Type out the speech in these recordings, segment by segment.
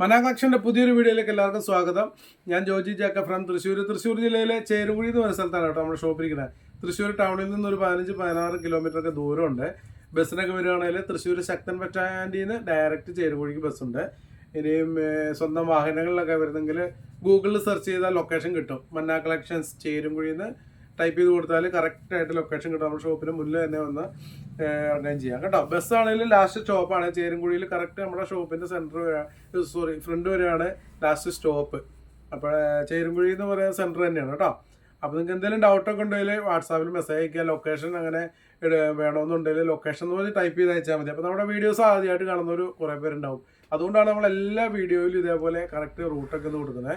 മനാ കളക്ഷന്റെ പുതിയൊരു വീഡിയോയിലേക്ക് എല്ലാവർക്കും സ്വാഗതം. ഞാൻ ജോജി ജാക്ക ഫ്രം തൃശ്ശൂർ തൃശ്ശൂർ ജില്ലയിലെ ചേരുകുഴി എന്ന് പറയുന്ന സ്ഥലത്താണ് കേട്ടോ നമ്മുടെ ഷോപ്പ് ഇരിക്കുന്നത്. തൃശ്ശൂർ ടൗണിൽ നിന്ന് ഒരു പതിനഞ്ച് പതിനാറ് കിലോമീറ്റർ ഒക്കെ ദൂരമുണ്ട്. ബസ്സിനൊക്കെ വരികയാണെങ്കിൽ തൃശ്ശൂർ ശക്തൻ ബറ്റാൻഡിൽ നിന്ന് ഡയറക്റ്റ് ചേരുകുഴിക്ക് ബസ്സുണ്ട് ഇനിയും സ്വന്തം വാഹനങ്ങളിലൊക്കെ വരുന്നെങ്കിൽ ഗൂഗിളിൽ സെർച്ച് ചെയ്താൽ ലൊക്കേഷൻ കിട്ടും. മന്നാ കളക്ഷൻസ് ചേരുംകുഴിയിൽ നിന്ന് ടൈപ്പ് ചെയ്ത് കൊടുത്താൽ കറക്റ്റായിട്ട് ലൊക്കേഷൻ കിട്ടും. നമ്മുടെ ഷോപ്പിന് മുന്നിൽ തന്നെ വന്ന് അറ്റൻഡ് ചെയ്യാം. കേട്ടോ? ബസ് ആണെങ്കിലും ലാസ്റ്റ് സ്റ്റോപ്പാണ് ചേരുംകുഴിയിൽ കറക്റ്റ് നമ്മുടെ ഷോപ്പിന്റെ സെന്റർ സോറി ഫ്രണ്ട് വരെയാണ് ലാസ്റ്റ് സ്റ്റോപ്പ് അപ്പോൾ ചേരുംകുഴി എന്ന് പറയുന്ന സെന്റർ തന്നെയാണ് കേട്ടോ. അപ്പോൾ നിങ്ങൾക്ക് എന്തെങ്കിലും ഡൗട്ടൊക്കെ ഉണ്ടെങ്കിൽ വാട്സാപ്പിൽ മെസ്സേജ് അയക്കുക ലൊക്കേഷൻ അങ്ങനെ വേണമെന്നുണ്ടെങ്കിൽ ലൊക്കേഷൻ എന്ന് പറഞ്ഞ് ടൈപ്പ് ചെയ്ത് അയച്ചാൽ മതി. അപ്പോൾ നമ്മുടെ വീഡിയോസ് ആദ്യമായിട്ട് കാണുന്നവർ കുറേ പേരുണ്ടാവും. അതുകൊണ്ടാണ് നമ്മൾ എല്ലാ വീഡിയോയിലും ഇതേപോലെ കറക്റ്റ് റൂട്ടൊക്കെ ഒന്ന് കൊടുക്കുന്നത്.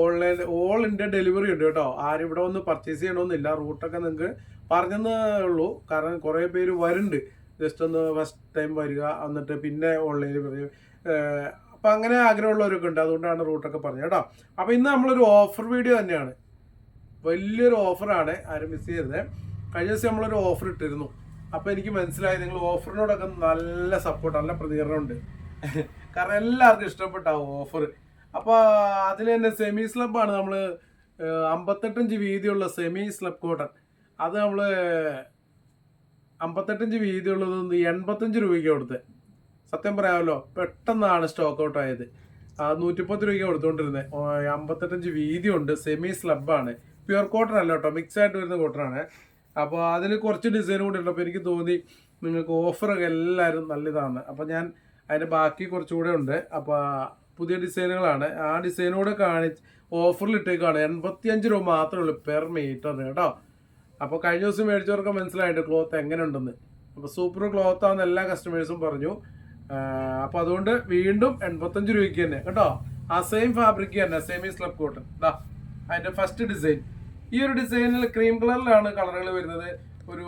ഓൺലൈൻ ഓൾ ഇന്ത്യ ഡെലിവറി ഉണ്ട് കേട്ടോ. ആരും ഇവിടെ ഒന്ന് പർച്ചേസ് ചെയ്യണമെന്നില്ല റൂട്ടൊക്കെ നിങ്ങൾക്ക് പറഞ്ഞതേ ഉള്ളൂ. കാരണം കുറേ പേര് വരുന്നുണ്ട്. ജസ്റ്റ് ഒന്ന് ഫസ്റ്റ് ടൈം വരിക എന്നിട്ട് പിന്നെ ഓൺലൈനിൽ പറയും അപ്പം അങ്ങനെ ആഗ്രഹമുള്ളവരൊക്കെ ഉണ്ട്. അതുകൊണ്ടാണ് റൂട്ടൊക്കെ പറഞ്ഞത് കേട്ടോ. അപ്പോൾ ഇന്ന് നമ്മളൊരു ഓഫർ വീഡിയോ തന്നെയാണ്. വലിയൊരു ഓഫറാണ് ആരും മിസ് ചെയ്യരുത്. കഴിഞ്ഞ ദിവസം നമ്മളൊരു ഓഫർ ഇട്ടിരുന്നു. അപ്പോൾ എനിക്ക് മനസ്സിലായി നിങ്ങൾ ഓഫറിനോടൊക്കെ നല്ല സപ്പോർട്ട് നല്ല പ്രതികരണമുണ്ട് കാരണം എല്ലാവർക്കും ഇഷ്ടപ്പെട്ട ഓഫർ അപ്പോൾ അതിൽ തന്നെ സെമി സ്ലബാണ് നമ്മൾ അമ്പത്തെട്ടഞ്ച് വീതിയുള്ള സെമി സ്ലബ് കോട്ടൺ അത് നമ്മൾ അമ്പത്തെട്ടഞ്ച് വീതിയുള്ളത് എൺപത്തഞ്ച് രൂപയ്ക്ക് കൊടുത്ത്. സത്യം പറയാമല്ലോ പെട്ടെന്നാണ് സ്റ്റോക്ക് ഔട്ട് ആയത്. നൂറ്റിപ്പത്ത് രൂപയ്ക്ക് കൊടുത്തുകൊണ്ടിരുന്നത് അമ്പത്തെട്ടഞ്ച് വീതിയുണ്ട് സെമി സ്ലബാണ് പ്യുവർ കോട്ടൺ അല്ല കേട്ടോ മിക്സ് ആയിട്ട് വരുന്ന കോട്ടണാണ് അപ്പോൾ അതിൽ കുറച്ച് ഡിസൈൻ കൂടി ഉണ്ട്. അപ്പോൾ എനിക്ക് തോന്നി നിങ്ങൾക്ക് ഓഫറൊക്കെ എല്ലാവരും നല്ലതാണ്. അപ്പോൾ ഞാൻ അതിന്റെ ബാക്കി കുറച്ചുകൂടെ ഉണ്ട്. അപ്പോൾ പുതിയ ഡിസൈനുകളാണ്. ആ ഡിസൈനോട് കാണി ഓഫറിൽ ഇട്ടേക്കാണ് എൺപത്തിയഞ്ച് രൂപ മാത്രമേ ഉള്ളൂ പെർ മീറ്ററിന് കേട്ടോ. അപ്പോൾ കഴിഞ്ഞ ദിവസം മേടിച്ചവർക്ക് മനസ്സിലായിട്ട് ക്ലോത്ത് എങ്ങനെ ഉണ്ടെന്ന് അപ്പോൾ സൂപ്പർ ക്ലോത്ത് ആണെന്ന് എല്ലാ കസ്റ്റമേഴ്സും പറഞ്ഞു. അപ്പോൾ അതുകൊണ്ട് വീണ്ടും എൺപത്തഞ്ച് രൂപയ്ക്ക് തന്നെ കേട്ടോ. ആ സെയിം ഫാബ്രിക് തന്നെ സെമി സ്ലബ് കോട്ടൺ ഇതാ അതിന്റെ ഫസ്റ്റ് ഡിസൈൻ ഈ ഒരു ഡിസൈനിൽ ക്രീം കളറിലാണ് കളറുകൾ വരുന്നത്. ഒരു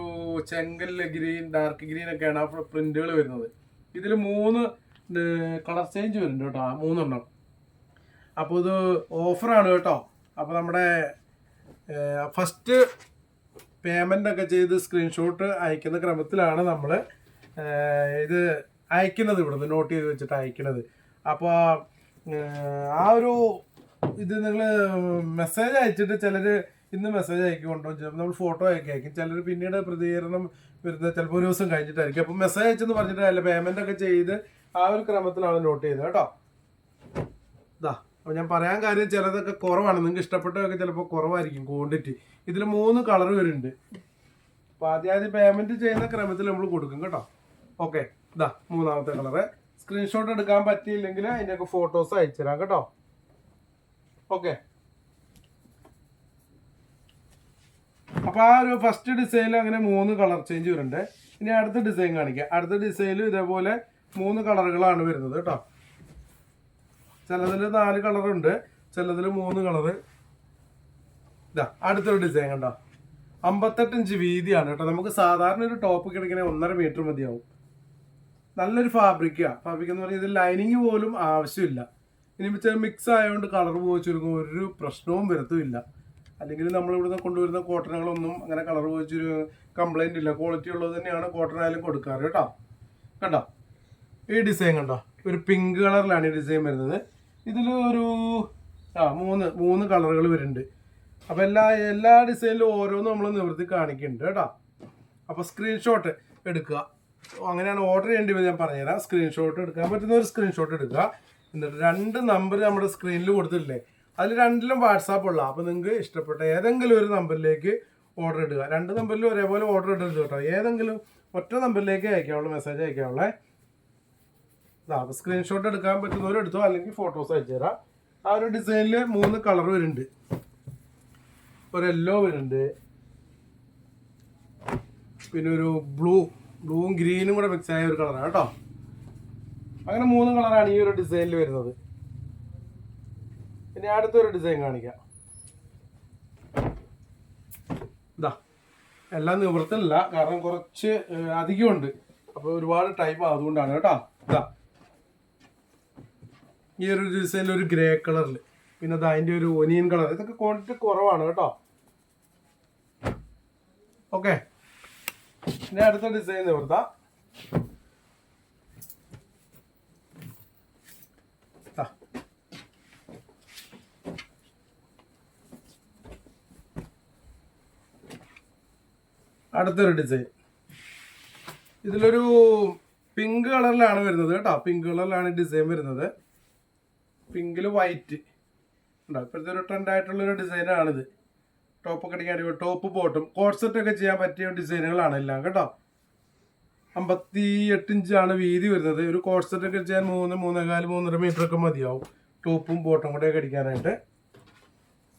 ചെങ്കല്ല് ഗ്രീൻ ഡാർക്ക് ഗ്രീൻ ഒക്കെയാണ് ആ പ്രിന്റുകൾ വരുന്നത്. ഇതിൽ മൂന്ന് കളർ ചേഞ്ച് വരുന്നുണ്ട് കേട്ടോ മൂന്നെണ്ണം. അപ്പോൾ ഇത് ഓഫറാണ് കേട്ടോ. അപ്പോൾ നമ്മുടെ ഫസ്റ്റ് പേയ്മെന്റ് ഒക്കെ ചെയ്ത് സ്ക്രീൻഷോട്ട് അയക്കുന്ന ക്രമത്തിലാണ് നമ്മൾ ഇത് അയക്കുന്നത് ഇവിടുന്ന് നോട്ട് ചെയ്ത് വെച്ചിട്ട് അയക്കുന്നത്. അപ്പോൾ ആ ഒരു ഇത് നിങ്ങൾ മെസ്സേജ് അയച്ചിട്ട് ചിലർ ഇന്ന് മെസ്സേജ് അയക്കുകൊണ്ടോ നമ്മൾ ഫോട്ടോ അയക്കി അയക്കും ചിലർ പിന്നീട് പ്രതികരണം വരുന്നത് ചിലപ്പോൾ ഒരു ദിവസം കഴിഞ്ഞിട്ടായിരിക്കും. അപ്പോൾ മെസ്സേജ് അയച്ചെന്ന് പറഞ്ഞിട്ട് അല്ല പേയ്മെന്റ് ഒക്കെ ചെയ്ത് ആ ഒരു ക്രമത്തിലാണ് നോട്ട് ചെയ്തത് കേട്ടോ. ഇതാ അപ്പോൾ ഞാൻ പറയാൻ കാര്യം ചിലതൊക്കെ കുറവാണ്. നിങ്ങൾക്ക് ഇഷ്ടപ്പെട്ടതൊക്കെ ചിലപ്പോൾ കുറവായിരിക്കും ക്വാണ്ടിറ്റി ഇതിൽ മൂന്ന് കളർ വരുന്നുണ്ട്. അപ്പോൾ ആദ്യം പേയ്മെന്റ് ചെയ്യുന്ന ക്രമത്തിൽ നമ്മൾ കൊടുക്കും കേട്ടോ. ഓക്കെ ഇതാ മൂന്നാമത്തെ കളറ് സ്ക്രീൻഷോട്ട് എടുക്കാൻ പറ്റിയില്ലെങ്കിൽ അതിന്റെയൊക്കെ ഫോട്ടോസ് അയച്ചു തരാം കേട്ടോ. ഓക്കെ അപ്പോൾ ആ ഒരു ഫസ്റ്റ് ഡിസൈനിൽ അങ്ങനെ മൂന്ന് കളർ ചേഞ്ച് വരുന്നുണ്ട്. ഇനി അടുത്ത ഡിസൈൻ കാണിക്കാം. അടുത്ത ഡിസൈനിൽ ഇതേപോലെ മൂന്ന് കളറുകളാണ് വരുന്നത് കേട്ടോ. ചിലതിൽ നാല് കളറുണ്ട് ചിലതിൽ മൂന്ന് കളറ്. ഇതാ അടുത്തൊരു ഡിസൈൻ കണ്ടോ? അമ്പത്തെട്ട് ഇഞ്ച് വീതിയാണ് കേട്ടോ. നമുക്ക് സാധാരണ ഒരു ടോപ്പ് കിടക്കണേ ഒന്നര മീറ്റർ മതിയാവും. നല്ലൊരു ഫാബ്രിക്കാണ് ഫാബ്രിക് എന്ന് പറഞ്ഞാൽ ഇതിൽ ലൈനിങ് പോലും ആവശ്യമില്ല. ഇനി വെച്ചാൽ മിക്സ് ആയതുകൊണ്ട് കളർ പോയി ചുരുങ്ങും ഒരു പ്രശ്നവും വരത്തുമില്ല. അല്ലെങ്കിൽ നമ്മൾ ഇവിടുന്ന് കൊണ്ടുവരുന്ന കോട്ടണുകളൊന്നും അങ്ങനെ കളർ പോയിച്ചൊരു കംപ്ലൈന്റ് ഇല്ല. ക്വാളിറ്റി ഉള്ളത് തന്നെയാണ് കോട്ടൺ ആയാലും കൊടുക്കാറ് കേട്ടോ. കണ്ടോ? ഈ ഡിസൈൻ കണ്ടോ? ഒരു പിങ്ക് കളറിലാണ് ഈ ഡിസൈൻ വരുന്നത്. ഇതിൽ ഒരു ആ മൂന്ന് മൂന്ന് കളറുകൾ വരുന്നുണ്ട്. അപ്പോൾ എല്ലാ എല്ലാ ഡിസൈനിലും ഓരോന്നും നമ്മൾ നിവൃത്തി കാണിക്കുന്നുണ്ട് കേട്ടോ. അപ്പോൾ സ്ക്രീൻഷോട്ട് എടുക്കുക. അങ്ങനെയാണ് ഓർഡർ ചെയ്യേണ്ടി വരും ഞാൻ പറഞ്ഞുതരാം. സ്ക്രീൻഷോട്ട് എടുക്കാൻ പറ്റുന്ന ഒരു സ്ക്രീൻഷോട്ട് എടുക്കുക. എന്നിട്ട് രണ്ട് നമ്പർ നമ്മുടെ സ്ക്രീനിൽ കൊടുത്തിട്ടില്ലേ? അതിൽ രണ്ടിലും വാട്സാപ്പ് ഉള്ള. അപ്പോൾ നിങ്ങൾക്ക് ഇഷ്ടപ്പെട്ട ഏതെങ്കിലും ഒരു നമ്പറിലേക്ക് ഓർഡർ ഇടുക. രണ്ട് നമ്പറിലും ഒരേപോലെ ഓർഡർ ഇടരുത് കേട്ടോ. ഏതെങ്കിലും ഒറ്റ നമ്പറിലേക്ക് അയക്കാവുള്ളൂ മെസ്സേജ് അയക്കാവുള്ളേ. അപ്പോൾ സ്ക്രീൻഷോട്ട് എടുക്കാൻ പറ്റുന്നവരും എടുത്തോ അല്ലെങ്കിൽ ഫോട്ടോസ് അയച്ചു തരാം. ആ ഒരു ഡിസൈനിൽ മൂന്ന് കളർ വരുന്നുണ്ട്. ഒരു യെല്ലോ വരുന്നുണ്ട്. പിന്നെ ഒരു ബ്ലൂ ബ്ലൂവും ഗ്രീനും കൂടെ മിക്സ് ആയ ഒരു കളറാണ് കേട്ടോ. അങ്ങനെ മൂന്ന് കളറാണ് ഈ ഒരു ഡിസൈനിൽ വരുന്നത്. പിന്നെ അടുത്തൊരു ഡിസൈൻ കാണിക്കാം. ഇതാ എല്ലാം നിവൃത്തില്ല കാരണം കുറച്ച് അധികമുണ്ട്. അപ്പോൾ ഒരുപാട് ടൈപ്പ് അതുകൊണ്ടാണ് കേട്ടോ. ഇതാ ഈ ഒരു ഡിസൈനിൽ ഒരു ഗ്രേ കളറിൽ പിന്നെ അത് അതിന്റെ ഒരു ഒനിയൻ കളർ ഇതൊക്കെ ക്വാണ്ടിറ്റി കുറവാണ് കേട്ടോ. ഓക്കെ പിന്നെ അടുത്ത ഡിസൈൻ നിവർത്താം. അടുത്തൊരു ഡിസൈൻ ഇതിലൊരു പിങ്ക് കളറിലാണ് വരുന്നത് കേട്ടോ. പിങ്ക് കളറിലാണ് ഡിസൈൻ വരുന്നത്. പിങ്കിൽ വൈറ്റ് ഉണ്ടാവും ഇപ്പോഴത്തെ ഒരു ട്രെൻഡ് ആയിട്ടുള്ള ഒരു ഡിസൈനാണിത് ടോപ്പ് ഒക്കെ അടിക്കാൻ അടിപൊളി. ടോപ്പ് ബോട്ടും ഒക്കെ ചെയ്യാൻ പറ്റിയ ഡിസൈനുകളാണ് എല്ലാം കേട്ടോ? അമ്പത്തി എട്ട് ഇഞ്ചാണ് വീതി വരുന്നത്. ഒരു കോട്ട്സെറ്റ് ഒക്കെ ചെയ്യാൻ മൂന്ന് മൂന്നേകാൽ മൂന്നര മീറ്റർ ഒക്കെ മതിയാവും. ടോപ്പും ബോട്ടും ഒക്കെ അടിക്കാനായിട്ട്.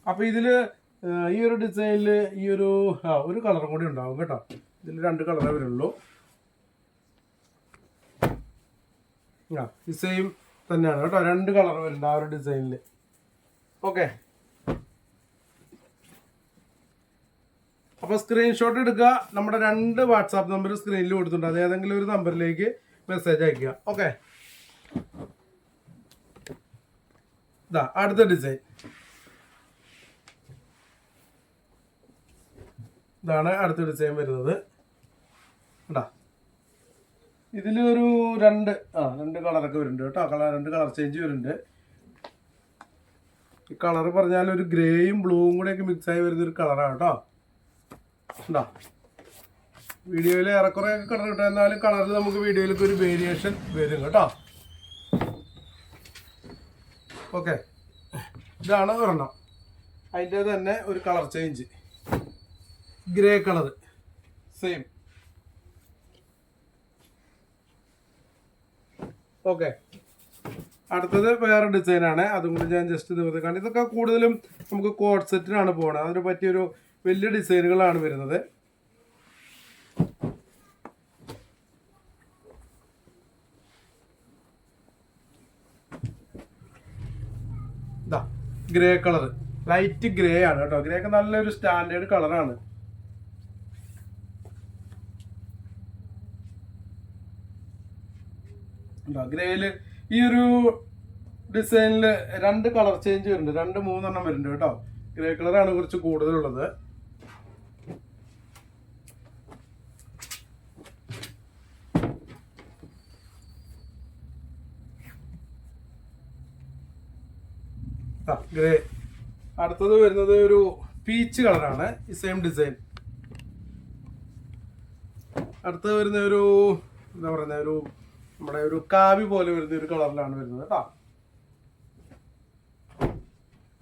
അപ്പോൾ ഇതിൽ ഈ ഒരു ഡിസൈനിൽ ഈ ഒരു ആ ഒരു കളറും കൂടി ഉണ്ടാവും കേട്ടോ? ഇതിൽ രണ്ട് കളറേ വരുള്ളൂ. ആ ഈ സെയിം തന്നെയാണ് കേട്ടോ രണ്ട് കളർ വരുന്നുണ്ട് ആ ഒരു ഡിസൈനിൽ ഓക്കെ. അപ്പോൾ സ്ക്രീൻഷോട്ട് എടുക്കുക. നമ്മുടെ രണ്ട് വാട്സാപ്പ് നമ്പർ സ്ക്രീനിൽ കൊടുത്തിട്ടുണ്ട്. അത് ഏതെങ്കിലും ഒരു നമ്പറിലേക്ക് മെസ്സേജ് അയക്കുക. ഓക്കെ. ഇതാ അടുത്ത ഡിസൈൻ ഇതാണ് അടുത്ത ഡിസൈൻ വരുന്നത്. കണ്ടാ? ഇതിൽ ഒരു രണ്ട് ആ രണ്ട് കളറൊക്കെ വരുന്നുണ്ട് കേട്ടോ. കളർ രണ്ട് കളർ ചേഞ്ച് വരുന്നുണ്ട്. ഈ കളർ പറഞ്ഞാൽ ഒരു ഗ്രേയും ബ്ലൂവും കൂടെ ഒക്കെ മിക്സ് ആയി വരുന്ന ഒരു കളറാണ് കേട്ടോ. ഉണ്ടോ വീഡിയോയിൽ ഏറെക്കുറെ കളർ കിട്ടും. എന്നാലും കളറിൽ നമുക്ക് വീഡിയോയിലേക്ക് ഒരു വേരിയേഷൻ വരും കേട്ടോ. ഓക്കെ ഇതാണ് ഒരെണ്ണം. അതിന്റെ തന്നെ ഒരു colour change grey colour same okay. അടുത്തത് വേറെ ഡിസൈനാണ് അതും കൂടി ഞാൻ ജസ്റ്റ് നിവർത്തി കാരണം ഇതൊക്കെ കൂടുതലും നമുക്ക് കോഡ് സെറ്റിനാണ് പോകുന്നത് അതിന് പറ്റിയൊരു വലിയ ഡിസൈനുകളാണ് വരുന്നത്. ഇതാ ഗ്രേ കളർ ലൈറ്റ് ഗ്രേ ആണ് കേട്ടോ. ഗ്രേ ഒക്കെ നല്ലൊരു സ്റ്റാൻഡേർഡ് കളറാണ് ഗ്രേയിൽ ഈ ഒരു ഡിസൈനിൽ രണ്ട് കളർ ചേഞ്ച് വരുന്നുണ്ട്. രണ്ട് മൂന്നെണ്ണം വരുന്നുണ്ട് കേട്ടോ. ഗ്രേ കളറാണ് കുറച്ച് കൂടുതലുള്ളത്. ഗ്രേ. അടുത്തത് വരുന്നത് ഒരു പീച്ച് കളറാണ് ഈ സെയിം ഡിസൈൻ അടുത്തത് വരുന്ന ഒരു എന്താ പറയുന്ന ഒരു നമ്മുടെ ഒരു കാവി പോലെ വരുന്ന ഒരു കളറിലാണ് വരുന്നത് കേട്ടോ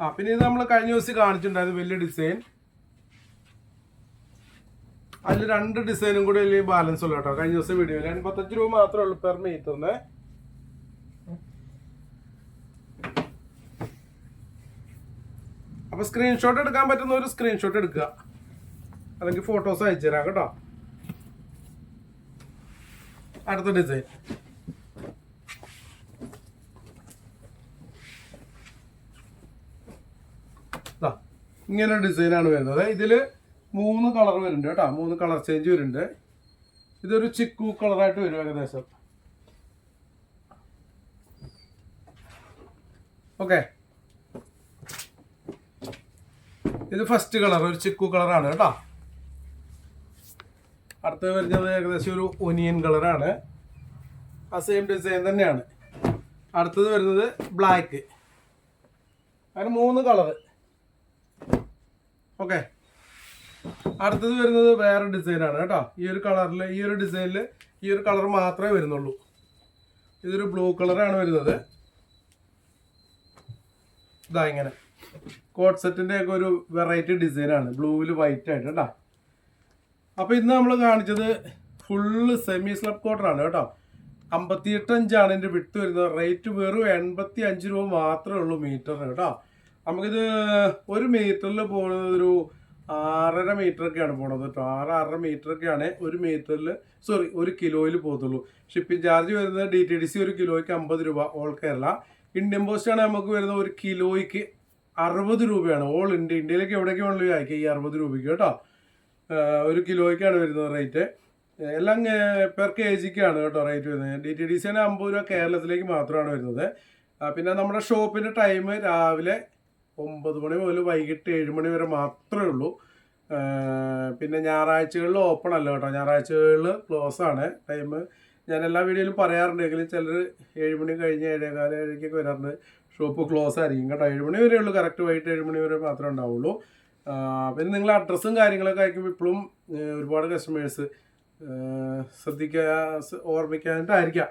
ആ പിന്നെ ഇത് നമ്മൾ കഴിഞ്ഞ ദിവസം കാണിച്ചിട്ടുണ്ടായിരുന്നു വലിയ ഡിസൈൻ. അതിൽ രണ്ട് ഡിസൈനും കൂടി വലിയ ബാലൻസ് ഉള്ളു കേട്ടോ കഴിഞ്ഞ ദിവസം വീഡിയോയിൽ എൺപത്തഞ്ച് രൂപ മാത്രമേ ഉള്ളൂ പെർ മീറ്റർ ഒന്ന് അപ്പൊ സ്ക്രീൻഷോട്ട് എടുക്കാൻ പറ്റുന്ന ഒരു സ്ക്രീൻഷോട്ട് എടുക്കുക. അല്ലെങ്കിൽ ഫോട്ടോസ് അയച്ചു തരാം കേട്ടോ. അടുത്ത ഡിസൈൻ ഇങ്ങനെ ഡിസൈനാണ് വരുന്നത്. ഇതിൽ മൂന്ന് കളർ വരുന്നുണ്ട് കേട്ടോ. മൂന്ന് കളർ ചേഞ്ച് വരുന്നുണ്ട്. ഇതൊരു ചിക്കു കളറായിട്ട് വരും ഏകദേശം. ഓക്കെ ഇത് ഫസ്റ്റ് കളർ ഒരു ചിക്കു കളറാണ് കേട്ടോ. അടുത്ത് വരുന്നത് ഏകദേശം ഒരു ഒനിയൻ കളറാണ് ആ സെയിം ഡിസൈൻ തന്നെയാണ്. അടുത്തത് വരുന്നത് ബ്ലാക്ക് അങ്ങനെ മൂന്ന് കളറ് ഓക്കെ. അടുത്തത് വരുന്നത് വേറെ ഡിസൈനാണ് കേട്ടോ. ഈ ഒരു കളറിൽ ഈ ഒരു ഡിസൈനിൽ ഈ ഒരു കളർ മാത്രമേ വരുന്നുള്ളൂ. ഇതൊരു ബ്ലൂ കളറാണ് വരുന്നത്. ഇതാ ഇങ്ങനെ. കോട്ട് സെറ്റിന്റെ ഒക്കെ ഒരു വെറൈറ്റി ഡിസൈനാണ് ബ്ലൂവിൽ വൈറ്റ് ആയിട്ട് കേട്ടോ. അപ്പോൾ ഇന്ന് നമ്മൾ കാണിച്ചത് ഫുള്ള് സെമി സ്ലബ് കോട്ടറാണ് കേട്ടോ. അമ്പത്തിയെട്ട് അഞ്ചാണ് ഇതിന്റെ വിട്ട് വരുന്നത്. റേറ്റ് വെറും എൺപത്തി അഞ്ച് രൂപ മാത്രമേ ഉള്ളൂ മീറ്ററിന് കേട്ടോ. നമുക്കിത് ഒരു മീറ്ററിൽ പോകുന്നത് ഒരു ആറര മീറ്ററൊക്കെയാണ് പോണത് കേട്ടോ ആറ് ആറര മീറ്റർ ഒക്കെയാണ് ഒരു മീറ്ററിൽ സോറി ഒരു കിലോയിൽ പോകത്തുള്ളൂ. ഷിപ്പിംഗ് ചാർജ് വരുന്നത് ഡി ടി ഡി സി ഒരു കിലോയ്ക്ക് അമ്പത് രൂപ ഓൾ കേരള. ഇന്ത്യൻ പോസ്റ്റ് ആണ് നമുക്ക് വരുന്നത് ഒരു കിലോയ്ക്ക് അറുപത് രൂപയാണ്. ഓൾ ഇന്ത്യ ഇന്ത്യയിലേക്ക് എവിടേക്ക് വേണമെങ്കിലും അയക്കാം ഈ അറുപത് രൂപയ്ക്ക് കേട്ടോ. ഒരു കിലോയ്ക്കാണ് വരുന്നത് റേറ്റ്. എല്ലാം പെർ കെ ജിക്കാണ് കേട്ടോ റേറ്റ് വരുന്നത്. ഡി ടി ഡി സിന് അമ്പത് രൂപ കേരളത്തിലേക്ക് മാത്രമാണ് വരുന്നത്. പിന്നെ നമ്മുടെ ഷോപ്പിന്റെ ടൈം രാവിലെ ഒമ്പത് മണി മുതൽ വൈകിട്ട് ഏഴ് മണി വരെ മാത്രമേ ഉള്ളൂ. പിന്നെ ഞായറാഴ്ചകളിൽ ഓപ്പൺ അല്ല കേട്ടോ. ഞായറാഴ്ചകളിൽ ക്ലോസ് ആണ്. ടൈം ഞാൻ എല്ലാ വീഡിയോയിലും പറയാറുണ്ടെങ്കിലും ചിലർ ഏഴ് മണി കഴിഞ്ഞ് ഏഴേകാല ഏഴേക്കൊക്കെ വരാറുണ്ട്. ഷോപ്പ് ക്ലോസ് ആയിരിക്കും കേട്ടോ. ഏഴ് മണി വരെ ഉള്ളൂ. കറക്റ്റ് വൈകിട്ട് ഏഴ് മണി വരെ മാത്രമേ ഉണ്ടാവുള്ളൂ. പിന്നെ നിങ്ങൾ അഡ്രസ്സും കാര്യങ്ങളൊക്കെ അയക്കുമ്പോൾ ഇപ്പോഴും ഒരുപാട് കസ്റ്റമേഴ്സ് ശ്രദ്ധിക്കുക സ് ഓർമ്മിക്കാനായിട്ടായിരിക്കാം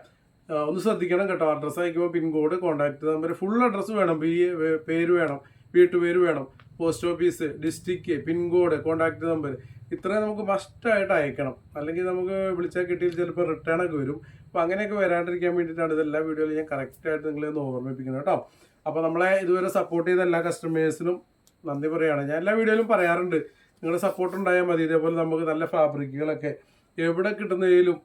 ഒന്ന് ശ്രദ്ധിക്കണം കേട്ടോ. അഡ്രസ്സ് അയക്കുമ്പോൾ pin code contact number full address വേണം. പേര് വേണം. വീട്ടുപേര് വേണം. Post office district pin code contact number ഇത്രയും നമുക്ക് മസ്റ്റായിട്ട് അയക്കണം. അല്ലെങ്കിൽ നമുക്ക് വിളിച്ചാൽ കിട്ടിയാൽ ചിലപ്പോൾ റിട്ടേൺ ഒക്കെ വരും. അപ്പോൾ അങ്ങനെയൊക്കെ വരാണ്ടിരിക്കാൻ വേണ്ടിയിട്ടാണ് ഇതെല്ലാ വീഡിയോയിലും ഞാൻ കറക്റ്റായിട്ട് നിങ്ങളെ ഒന്ന് ഓർമ്മിപ്പിക്കുന്നത് കേട്ടോ. അപ്പോൾ നമ്മളെ ഇതുവരെ സപ്പോർട്ട് ചെയ്ത എല്ലാ കസ്റ്റമേഴ്സിനും നന്ദി പറയുകയാണ് ഞാൻ എല്ലാ വീഡിയോയിലും പറയാറുണ്ട്. നിങ്ങളുടെ സപ്പോർട്ട് ഉണ്ടായാൽ മതി. ഇതേപോലെ നമുക്ക് നല്ല ഫാബ്രിക്കുകളൊക്കെ എവിടെ കിട്ടുന്നതിലും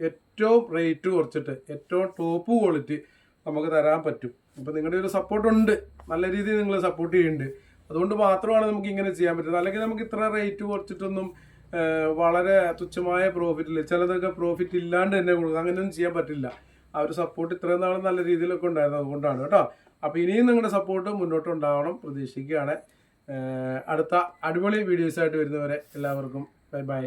ഏറ്റവും റേറ്റ് കുറച്ചിട്ട് ഏറ്റവും ടോപ്പ് ക്വാളിറ്റി നമുക്ക് തരാൻ പറ്റും. അപ്പോൾ നിങ്ങളുടെ ഒരു സപ്പോർട്ട് ഉണ്ട്. നല്ല രീതിയിൽ നിങ്ങൾ സപ്പോർട്ട് ചെയ്യുന്നുണ്ട്. അതുകൊണ്ട് മാത്രമാണ് നമുക്ക് ഇങ്ങനെ ചെയ്യാൻ പറ്റുന്നത്. അല്ലെങ്കിൽ നമുക്ക് ഇത്ര റേറ്റ് കുറച്ചിട്ടൊന്നും വളരെ തുച്ഛമായ പ്രോഫിറ്റിൽ ചിലതൊക്കെ പ്രോഫിറ്റ് ഇല്ലാണ്ട് തന്നെ കൊടുക്കും. അങ്ങനെയൊന്നും ചെയ്യാൻ പറ്റില്ല. ആ ഒരു സപ്പോർട്ട് ഇത്രയും നാളും നല്ല രീതിയിലൊക്കെ ഉണ്ടായിരുന്നു അതുകൊണ്ടാണ് കേട്ടോ. അപ്പോൾ ഇനിയും നിങ്ങളുടെ സപ്പോർട്ട് മുന്നോട്ട് ഉണ്ടാവണം പ്രതീക്ഷിക്കുകയാണ് അടുത്ത അടിപൊളി വീഡിയോസായിട്ട് വരുന്നവരെ എല്ലാവർക്കും ബൈ ബൈ